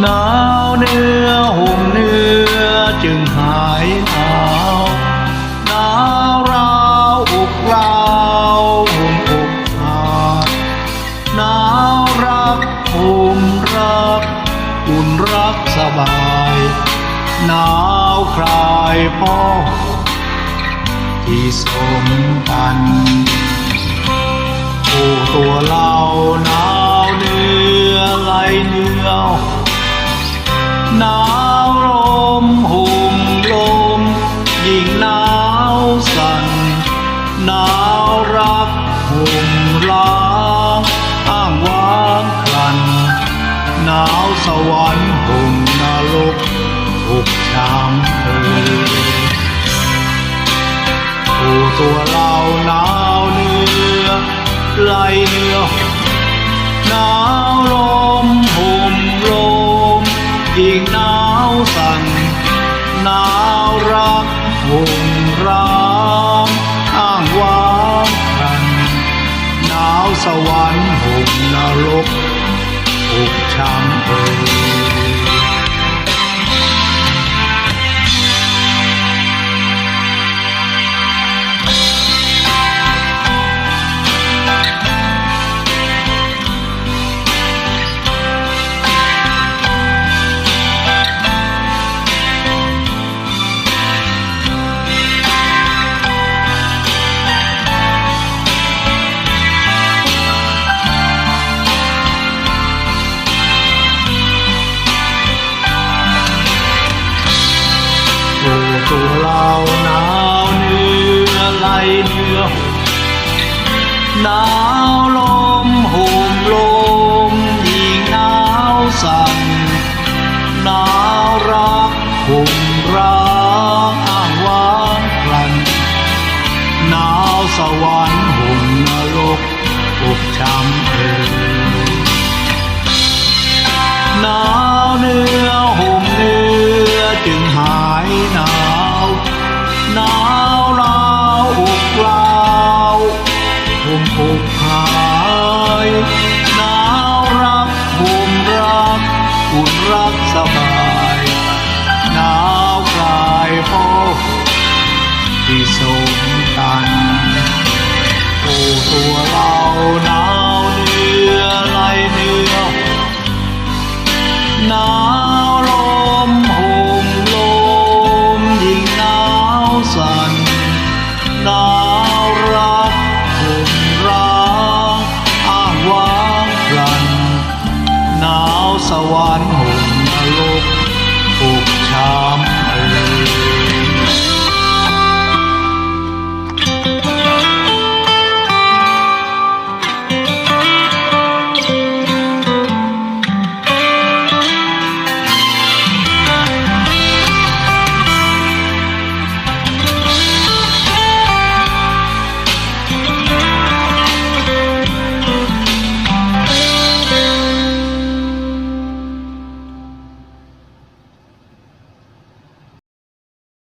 หนาวเนื้อห่มเนื้อจึงหายหนาวหนาวราวอกราวห่มอกขาดหนาวรักห่มรักอุ่นรักสบายหนาวคลายพ่อที่สมกันโอ้ตัวเราหนาวเนื้อไหลเนื้อ หนาวลมห่มลม ยิ่งหนาวสั่นหนาวรักห่มล้างอ้างว้างครันหนาวสวรรค์ห่มนรกทุกช้ำเอ่ยโอ้ตัวเราหนาวเนื้อไหลเนื้อหนาวลม ยิ่งหนาวสั่นหนาวรักห่มร้างอ้างว้างกันหนาวสวรรค์ห่มนรกอกช้ำ โอ้ตัวเราหนาวเนื้อไหลเนื้อหนาวลมห่มลมยิ่งหนาวสั่นหนาวรักห่มร้างอ้างว้างพลันหนาวสวรรค์ห่มนรกอกช้ำเอ่ยหนาวเนื้อห่มเนื้อจึงหา สวรรค์ห่